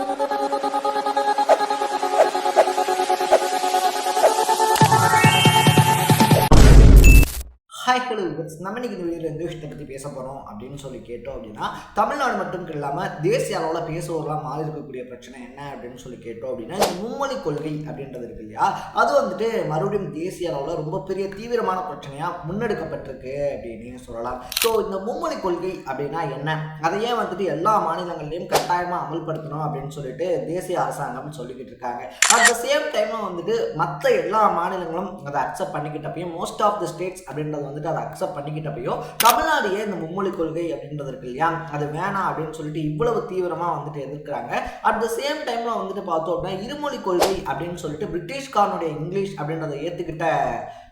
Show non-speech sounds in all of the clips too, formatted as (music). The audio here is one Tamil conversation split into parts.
you (laughs) ஹாய் ஹலோ விவர்ஸ் நம்ம இன்னைக்கு இந்த வீடியோவில் எந்த விஷயத்தை பற்றி பேச போகிறோம் அப்படின்னு சொல்லி கேட்டோம் அப்படின்னா தமிழ்நாடு மட்டும் இல்லாமல் தேசிய அளவில் பேசுவதெல்லாம் மாறி இருக்கக்கூடிய பிரச்சனை என்ன அப்படின்னு சொல்லி கேட்டோம் அப்படின்னா இந்த மும்மொழி கொள்கை அப்படின்றது இருக்கு இல்லையா? அது வந்துட்டு மறுபடியும் தேசிய அளவில் ரொம்ப பெரிய தீவிரமான பிரச்சனையாக முன்னெடுக்கப்பட்டிருக்கு அப்படின்னு சொல்லலாம். ஸோ இந்த மும்மொழி கொள்கை அப்படின்னா என்ன? அதை ஏன் வந்துட்டு எல்லா மாநிலங்கள்லையும் கட்டாயமாக அமல்படுத்தணும் அப்படின்னு சொல்லிட்டு தேசிய அரசாங்கம் சொல்லிக்கிட்டு இருக்காங்க. அட் த சேம் டைமில் வந்துட்டு மற்ற எல்லா மாநிலங்களும் அதை அக்செப்ட் பண்ணிக்கிட்டப்பையும் மோஸ்ட் ஆஃப் த ஸ்டேட்ஸ் அப்படின்றது வந்துட்டு அதை அக்செப்ட் பண்ணிக்கிட்டப்பையோ தமிழ்நாடு ஏன் இந்த மும்மொழி கொள்கை அப்படின்றது இருக்கு இல்லையா? அது வேணாம் அப்படின்னு சொல்லிட்டு இவ்வளவு தீவிரமாக வந்துட்டு எதிர்க்கிறாங்க. அட் த சேம் டைமில் வந்துட்டு பார்த்தோம் அப்படின்னா இருமொழி கொள்கை அப்படின்னு சொல்லிட்டு பிரிட்டிஷ்காரனுடைய இங்கிலீஷ் அப்படின்றத ஏற்றுக்கிட்ட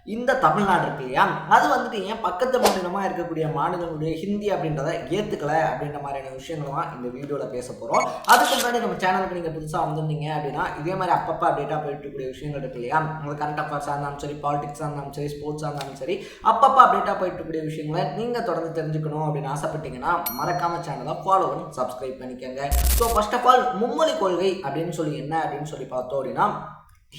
இந்த தமிழ்நாடு இருக்கு இல்லையா? அது வந்துட்டு ஏன் பக்கத்து மாநிலமாக இருக்கக்கூடிய மாநிலங்களுடைய ஹிந்தி அப்படின்றத ஏற்றுக்கல அப்படின்ற மாதிரியான விஷயங்களும் இந்த வீடியோவில் பேச போகிறோம் அதுக்கு முன்னாடி நம்ம சேனலுக்கு நீங்கள் புதுசாக வந்திருந்தீங்க அப்படின்னா இதே மாதிரி அப்பப்போ அப்டேட்டாக போயிட்டு இருக்கக்கூடிய விஷயங்கள் இருக்கு இல்லையா? உங்களுக்கு கரண்ட் அஃபேர்ஸாக இருந்தாலும் சரி பாலிடிக்ஸாக இருந்தாலும் சரி ஸ்போர்ட்ஸாக இருந்தாலும் சரி அப்பப்போ அப்டேட்டாக போயிட்டு இருக்கக்கூடிய விஷயங்களை நீங்கள் தொடர்ந்து தெரிஞ்சுக்கணும் அப்படின்னு ஆசைப்பட்டீங்கன்னா மறக்காம சேனலை ஃபாலோ பண்ணி சப்ஸ்கிரைப் பண்ணிக்கோங்க. ஸோ ஃபர்ஸ்ட் ஆஃப் ஆல் மும்மொழி கொள்கை அப்படின்னு சொல்லி என்ன அப்படின்னு சொல்லி பார்த்தோம் அப்படின்னா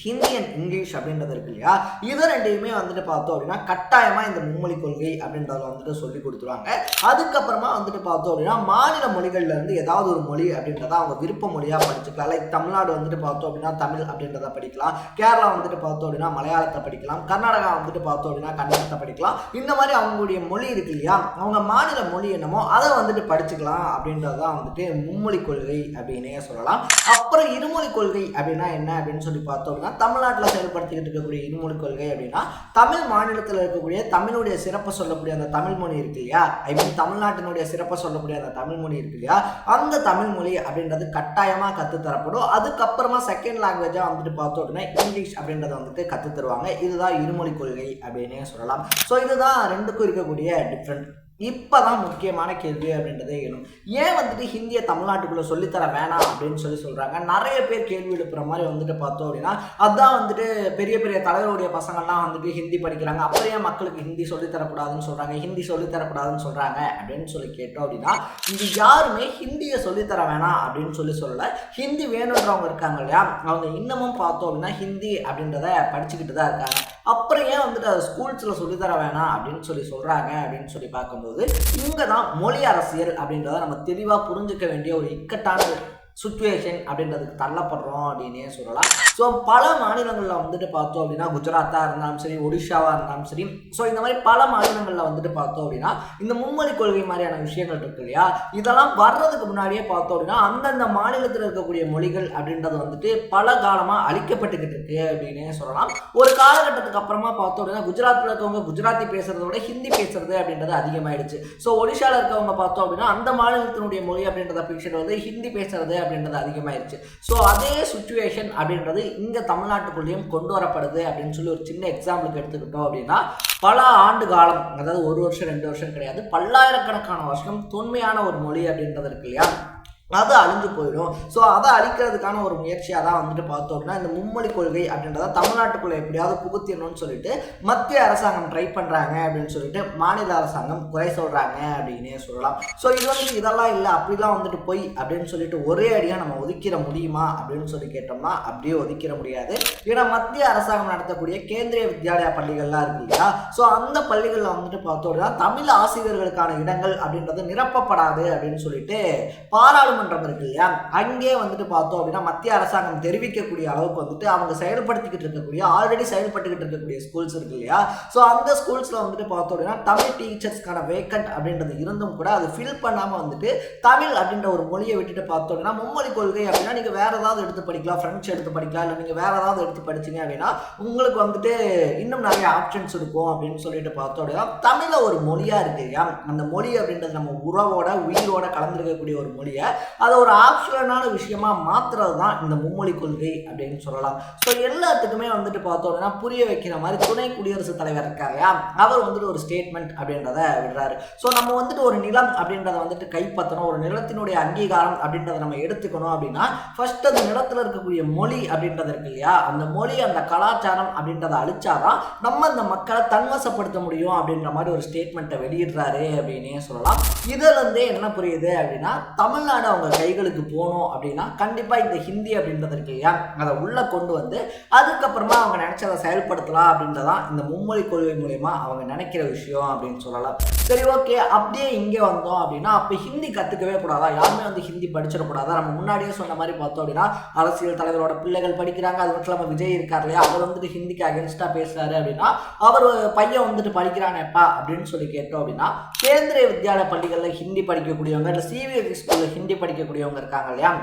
ஹிந்தி அண்ட் இங்கிலீஷ் அப்படின்றது இருக்கு இல்லையா? இது ரெண்டையுமே வந்துட்டு பார்த்தோம் அப்படின்னா கட்டாயமாக இந்த மும்மொழி கொள்கை அப்படின்றத வந்துட்டு சொல்லி கொடுத்துருவாங்க. அதுக்கப்புறமா வந்துட்டு பார்த்தோம் அப்படின்னா மாநில மொழிகள்ல இருந்து ஏதாவது ஒரு மொழி அப்படின்றத அவங்க விருப்ப மொழியாக படிச்சுக்கலாம். லைக் தமிழ்நாடு வந்துட்டு பார்த்தோம் அப்படின்னா தமிழ் அப்படின்றத படிக்கலாம். கேரளா வந்துட்டு பார்த்தோம் அப்படின்னா மலையாளத்தை படிக்கலாம். கர்நாடகா வந்துட்டு பார்த்தோம் அப்படின்னா கன்னடத்தை படிக்கலாம். இந்த மாதிரி அவங்களுடைய மொழி இருக்கு இல்லையா? அவங்க மாநில மொழி என்னமோ அதை வந்துட்டு படிச்சுக்கலாம் அப்படின்றது தான் வந்துட்டு மும்மொழி கொள்கை அப்படின்னே சொல்லலாம். அப்புறம் இருமொழி கொள்கை அப்படின்னா என்ன அப்படின்னு சொல்லி பார்த்தோம் அப்படின்னா தமிழ்நாட்டில் செயல்படுத்திக்கிட்டு இருக்கக்கூடிய இருமொழி கொள்கை அப்படின்னா தமிழ் மாநிலத்தில் இருக்கக்கூடிய தமிழுடைய சிறப்பை சொல்லக்கூடிய அந்த தமிழ் மொழி இருக்கு இல்லையா? ஐ மீன் தமிழ்நாட்டினுடைய சிறப்பை சொல்லக்கூடிய அந்த தமிழ் மொழி இருக்கு இல்லையா? அந்த தமிழ் மொழி அப்படின்றது கட்டாயமாக கற்றுத்தரப்படும் அதுக்கப்புறமா செகண்ட் லாங்குவேஜாக வந்துட்டு பார்த்தோம் அப்படின்னா இங்கிலீஷ் அப்படின்றத வந்துட்டு கற்றுத் தருவாங்க இதுதான் இருமொழி கொள்கை அப்படின்னே சொல்லலாம். ஸோ இதுதான் ரெண்டுக்கும் இருக்கக்கூடிய டிஃப்ரெண்ட் இப்போ தான் முக்கியமான கேள்வி அப்படின்றதே எழும் ஏன் வந்துட்டு ஹிந்தியை தமிழ்நாட்டுக்குள்ளே சொல்லித்தர வேணாம் அப்படின்னு சொல்லி சொல்கிறாங்க நிறைய பேர் கேள்வி எழுப்புற மாதிரி வந்துட்டு பார்த்தோம் அப்படின்னா அதுதான் வந்துட்டு பெரிய பெரிய தலைவருடைய பசங்கள்லாம் வந்துட்டு ஹிந்தி படிக்கிறாங்க. அப்புறம் மக்களுக்கு ஹிந்தி சொல்லித்தரக்கூடாதுன்னு சொல்கிறாங்க ஹிந்தி சொல்லித்தரக்கூடாதுன்னு சொல்கிறாங்க அப்படின்னு சொல்லி கேட்டோம் அப்படின்னா இங்கே யாருமே ஹிந்தியை சொல்லித்தர வேணாம் அப்படின்னு சொல்லி சொல்லலை. ஹிந்தி வேணுன்றவங்க இருக்காங்க இல்லையா? அவங்க இன்னமும் பார்த்தோம் அப்படின்னா ஹிந்தி அப்படின்றத படிச்சுக்கிட்டு தான் இருக்காங்க. அப்புறம் ஏன் வந்துட்டு அதை ஸ்கூல்ஸில் சொல்லித்தர வேணாம் அப்படின்னு சொல்லி சொல்கிறாங்க அப்படின்னு சொல்லி பார்க்கும்போது இங்கே தான் மொழி அரசியல் அப்படின்றத நம்ம தெளிவாக புரிஞ்சுக்க வேண்டிய ஒரு இக்கட்டான சுச்சுவேஷன் அப்படின்றதுக்கு தள்ளப்படுறோம் அப்படின்னே சொல்லலாம். ஸோ பல மாநிலங்களில் வந்துட்டு பார்த்தோம் அப்படின்னா குஜராத்தாக இருந்தாலும் சரி ஒடிஷாவாக இருந்தாலும் சரி ஸோ இந்த மாதிரி பல மாநிலங்களில் வந்துட்டு பார்த்தோம் அப்படின்னா இந்த மும்மொழி கொள்கை மாதிரியான விஷயங்கள் இருக்கு இல்லையா? இதெல்லாம் வர்றதுக்கு முன்னாடியே பார்த்தோம் அப்படின்னா அந்தந்த மாநிலத்தில் இருக்கக்கூடிய மொழிகள் அப்படின்றது வந்துட்டு பல காலமாக அழிக்கப்பட்டுக்கிட்டு இருக்கு அப்படின்னே சொல்லலாம். ஒரு காலகட்டத்துக்கு அப்புறமா பார்த்தோம் அப்படின்னா குஜராத்தில் இருக்கவங்க குஜராத்தி பேசுறத விட ஹிந்தி பேசுறது அப்படின்றது அதிகமாயிடுச்சு. ஸோ ஒடிஷாவில் இருக்கவங்க பார்த்தோம் அப்படின்னா அந்த மாநிலத்தினுடைய மொழி அப்படின்றத பிக்சர் வந்து ஹிந்தி பேசுறது அப்படின்றது அதிகமாயிருச்சு. ஸோ அதே சுச்சுவேஷன் அப்படின்றது இங்கே தமிழ்நாட்டுக்குள்ளேயும் கொண்டு வரப்படுது அப்படின்னு சொல்லி ஒரு சின்ன எக்ஸாம்பிளுக்கு எடுத்துக்கிட்டோம் அப்படின்னா பல ஆண்டு காலம் அதாவது ஒரு வருஷம் ரெண்டு வருஷம் கிடையாது பல்லாயிரக்கணக்கான வருஷம் தொன்மையான ஒரு மொழி அப்படின்றது இருக்கு இல்லையா? அது அழிஞ்சு போயிடும். ஸோ அதை அழிக்கிறதுக்கான ஒரு முயற்சியாக தான் வந்துட்டு பார்த்தோம் அப்படின்னா இந்த மும்மொழி கொள்கை அப்படின்றத தமிழ்நாட்டுக்குள்ளே எப்படியாவது புகுத்திடணும்னு சொல்லிட்டு மத்திய அரசாங்கம் ட்ரை பண்ணுறாங்க அப்படின்னு சொல்லிட்டு மாநில அரசாங்கம் குறை சொல்கிறாங்க அப்படின்னே சொல்லலாம். ஸோ இது வந்து இதெல்லாம் இல்லை அப்படிலாம் வந்துட்டு போய் அப்படின்னு சொல்லிட்டு ஒரே அடியாக நம்ம ஒதுக்கிட முடியுமா அப்படின்னு சொல்லி கேட்டோம்னா அப்படியே ஒதுக்கிட முடியாது. ஏன்னா மத்திய அரசாங்கம் நடத்தக்கூடிய கேந்திரிய வித்யாலயா பள்ளிகள்லாம் இருக்கு இல்லையா? ஸோ அந்த பள்ளிகளில் வந்துட்டு பார்த்தோம் அப்படின்னா தமிழ் ஆசிரியர்களுக்கான இடங்கள் அப்படின்றது நிரப்பப்படாது அப்படின்னு சொல்லிட்டு பாராளுமன்ற நீதிமன்றம் இருக்கு இல்லையா? அங்கே வந்துட்டு பார்த்தோம் அப்படின்னா மத்திய அரசாங்கம் தெரிவிக்கக்கூடிய அளவுக்கு வந்துட்டு அவங்க செயல்படுத்திக்கிட்டு இருக்கக்கூடிய ஆல்ரெடி செயல்பட்டுக்கிட்டு இருக்கக்கூடிய ஸ்கூல்ஸ் இருக்கு இல்லையா? ஸோ அந்த ஸ்கூல்ஸில் வந்துட்டு பார்த்தோம் அப்படின்னா தமிழ் டீச்சர்ஸ்க்கான வேக்கண்ட் அப்படின்றது இருந்தும் கூட அது ஃபில் பண்ணாமல் வந்துட்டு தமிழ் அப்படின்ற ஒரு மொழியை விட்டுட்டு பார்த்தோம் அப்படின்னா மும்மொழி கொள்கை அப்படின்னா நீங்கள் வேற ஏதாவது எடுத்து படிக்கலாம் ஃப்ரெண்ட்ஸ் எடுத்து படிக்கலாம் இல்லை நீங்கள் வேற ஏதாவது எடுத்து படிச்சீங்க அப்படின்னா உங்களுக்கு வந்துட்டு இன்னும் நிறைய ஆப்ஷன்ஸ் இருக்கும் அப்படின்னு சொல்லிட்டு பார்த்தோம் அப்படின்னா தமிழை ஒரு மொழியாக இருக்கு இல்லையா? அந்த மொழி அப்படின்றது நம்ம உறவோட உயிரோட கலந்துருக்கக்கூடிய ஒரு மொழியை அதை ஒரு ஆப்ஷனலான விஷயமா மாத்துறது தான் இந்த மும்மொழி கொள்கை அப்படின்னு சொல்லலாம். ஸோ எல்லாத்துக்குமே வந்துட்டு பார்த்தோம் அப்படின்னா புரிய வைக்கிற மாதிரி துணை குடியரசுத் தலைவர் இருக்காரு அவர் வந்துட்டு ஒரு ஸ்டேட்மெண்ட் அப்படின்றத விடுறாரு. ஸோ நம்ம வந்துட்டு ஒரு நிலம் அப்படின்றத வந்துட்டு கைப்பற்றணும். ஒரு நிலத்தினுடைய அங்கீகாரம் அப்படின்றத நம்ம எடுத்துக்கணும் அப்படின்னா ஃபர்ஸ்ட் அந்த நிலத்தில் இருக்கக்கூடிய மொழி அப்படின்றது இருக்கு இல்லையா? அந்த மொழி அந்த கலாச்சாரம் அப்படின்றத அழிச்சாதான் நம்ம அந்த மக்களை தன்வசப்படுத்த முடியும் அப்படின்ற மாதிரி ஒரு ஸ்டேட்மெண்ட்டை வெளியிடுறாரு அப்படின்னே சொல்லலாம். இதுல இருந்தே என்ன புரியுது அப்படின்னா தமிழ்நாடு அவங்க கைகளுக்கு போகணும் அப்படின்னா கண்டிப்பாக இந்த ஹிந்தி அப்படின்றது இருக்கு இல்லையா? அதை உள்ளே கொண்டு வந்து அதுக்கப்புறமா அவங்க நினச்சதை செயல்படுத்தலாம் அப்படின்றதான் இந்த மும்மொழி கொள்கை மூலயமா அவங்க நினைக்கிற விஷயம் அப்படின்னு சொல்லலாம். சரி ஓகே. அப்படியே இங்கே வந்தோம் அப்படின்னா அப்போ ஹிந்தி கற்றுக்கவே கூடாதா? யாருமே வந்து ஹிந்தி படிச்சிடக்கூடாதா நம்ம முன்னாடியே சொன்ன மாதிரி பார்த்தோம் அப்படின்னா அரசியல் தலைவரோட பிள்ளைகள் படிக்கிறாங்க. அது மட்டும் இல்லாமல் விஜய் இருக்கார் இல்லையா? அவர் வந்துட்டு ஹிந்திக்கு அகேன்ஸ்டாக பேசுகிறாரு அப்படின்னா அவர் பையன் வந்துட்டு படிக்கிறானேப்பா அப்படின்னு சொல்லி கேட்டோம் அப்படின்னா கேந்திரிய வித்யாலய பள்ளிகளில் ஹிந்தி படிக்கக்கூடியவங்க இல்லை சிபிஎஸ்சி ஸ்கூலில் ஹிந்தி படிக்கக்கூடியவங்க இருக்காங்க இல்லையா?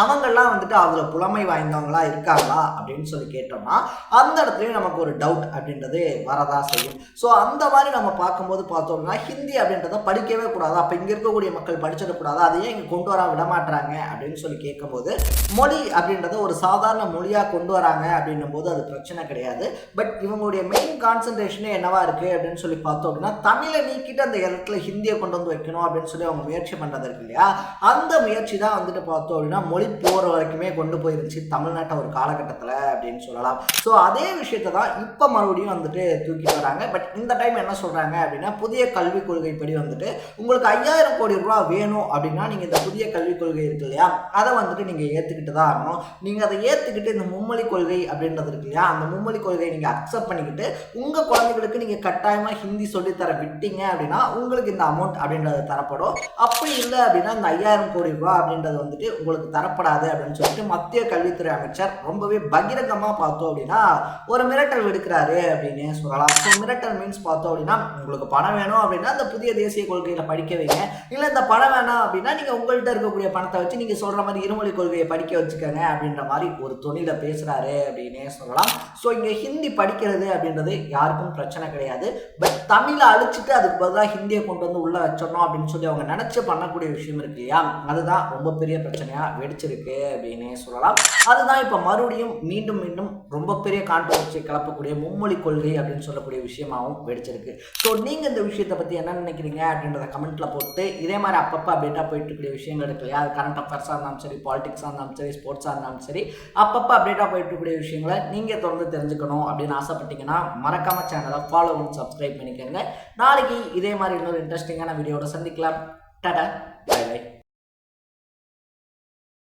அவங்கெல்லாம் வந்துட்டு அதில் புலமை வாய்ந்தவங்களா இருக்காங்களா அப்படின்னு சொல்லி கேட்டோம்னா அந்த இடத்துலையும் நமக்கு ஒரு டவுட் அப்படின்றது வரதா செய்யும். ஸோ அந்த மாதிரி நம்ம பார்க்கும்போது பார்த்தோம்னா ஹிந்தி அப்படின்றத படிக்கவே கூடாது. அப்போ இங்கே இருக்கக்கூடிய மக்கள் படிச்சிடக்கூடாது அதையே இங்கே கொண்டு வர விட மாட்டாங்க அப்படின்னு சொல்லி கேட்கும்போது மொழி அப்படின்றத ஒரு சாதாரண மொழியாக கொண்டு வராங்க அப்படின்னும் போது அது பிரச்சனை கிடையாது. பட் இவங்களுடைய மெயின் கான்சன்ட்ரேஷனே என்னவா இருக்குது அப்படின்னு சொல்லி பார்த்தோம் அப்படின்னா தமிழை நீக்கிட்டு அந்த இடத்துல ஹிந்தியை கொண்டு வந்து வைக்கணும் அப்படின்னு சொல்லி அவங்க முயற்சி பண்ணுறது இருக்கு இல்லையா? அந்த முயற்சி தான் வந்துட்டு பார்த்தோம் அப்படின்னா மொழி போகிற வரைக்குமே கொண்டு போயிருந்துச்சு தமிழ்நாட்டை ஒரு காலகட்டத்தில் அப்படின்னு சொல்லலாம். ஸோ அதே விஷயத்தை தான் இப்போ மறுபடியும் வந்துட்டு தூக்கிட்டு வராங்க. பட் இந்த டைம் என்ன சொல்கிறாங்க அப்படின்னா புதிய கல்விக் கொள்கைப்படி வந்துட்டு உங்களுக்கு ஐயாயிரம் கோடி ரூபா வேணும் அப்படின்னா நீங்கள் இந்த புதிய கல்விக் கொள்கை இருக்கு இல்லையா? அதை வந்துட்டு நீங்கள் ஏற்றுக்கிட்டு தான் ஆகணும். நீங்கள் அதை ஏற்றுக்கிட்டு இந்த மும்மொழி கொள்கை அப்படின்றது இருக்கு இல்லையா? அந்த மும்மொழி கொள்கையை நீங்கள் அக்செப்ட் பண்ணிக்கிட்டு உங்கள் குழந்தைகளுக்கு நீங்கள் கட்டாயமாக ஹிந்தி சொல்லித்தர விட்டீங்க அப்படின்னா உங்களுக்கு இந்த அமௌண்ட் அப்படின்றது தரப்படும். அப்படி இல்லை அப்படின்னா இந்த ஐயாயிரம் கோடி ரூபா அப்படின்றது வந்துட்டு உங்களுக்கு தரப்படாது அப்படின்னு சொல்லிட்டு மத்திய கல்வித்துறை அமைச்சர் ரொம்பவே பகிரங்கமாக பார்த்தோம் அப்படின்னா ஒரு மிரட்டல் விடுக்கிறாரு அப்படின்னு சொல்லலாம். ஸோ மிரட்டல் மீன்ஸ் பார்த்தோம் அப்படின்னா உங்களுக்கு பணம் வேணும் அப்படின்னா இந்த புதிய தேசிய கொள்கையில் படிக்க வைங்க. இல்லை இந்த பணம் வேணாம் அப்படின்னா நீங்கள் உங்கள்கிட்ட இருக்கக்கூடிய பணத்தை வச்சு நீங்கள் சொல்கிற மாதிரி இருமொழி கொள்கையை படிக்க வச்சுக்கோங்க அப்படின்ற மாதிரி ஒரு துணியில் பேசுகிறாரு அப்படின்னே சொல்லலாம். ஸோ இங்கே ஹிந்தி படிக்கிறது அப்படின்றது யாருக்கும் பிரச்சனை கிடையாது. பட் தமிழை அழிச்சிட்டு அதுக்கு பதிலாக ஹிந்தியை கொண்டு வந்து உள்ளே வச்சிடணும் அப்படின்னு சொல்லி அவங்க நினச்சி பண்ணக்கூடிய விஷயம் இருக்கு இல்லையா? அதுதான் ரொம்ப பெரிய பிரச்சனையாக வெடிச்சிருக்கு அப்படின்னே சொல்லலாம். அதுதான் இப்போ மறுபடியும் மீண்டும் மீண்டும் ரொம்ப பெரிய கான்ட்ரவர்சி கிளப்பக்கூடிய மும்மொழி கொள்கை அப்படின்னு சொல்லக்கூடிய விஷயமாகவும் வெடிச்சிருக்கு. ஸோ நீங்கள் இந்த விஷயத்தை பற்றி என்ன நினைக்கிறீங்க அப்படின்றத கமெண்ட்டில் போட்டு இதே மாதிரி அப்பப்போ அப்டேட்டாக போயிட்டு இருக்கக்கூடிய விஷயங்கள் இருக்கு இல்லையா? அது கரண்ட் அஃபேர்ஸாக இருந்தாலும் சரி பாலிடிக்ஸாக இருந்தாலும் சரி ஸ்போர்ட்ஸாக இருந்தாலும் சரி அப்பப்போ அப்டேட்டாக போயிட்டு இருக்கக்கூடிய விஷயங்களை நீங்கள் தொடர்ந்து தெரிஞ்சுக்கணும் அப்படின்னு ஆசைப்பட்டீங்கன்னா மறக்காம சேனலை ஃபாலோ பண்ணி சப்ஸ்கிரைப் பண்ணிக்கோங்க. நாளைக்கு இதே மாதிரி இன்னொரு இன்ட்ரெஸ்டிங்கான வீடியோட சந்திக்கலாம். Tata bye by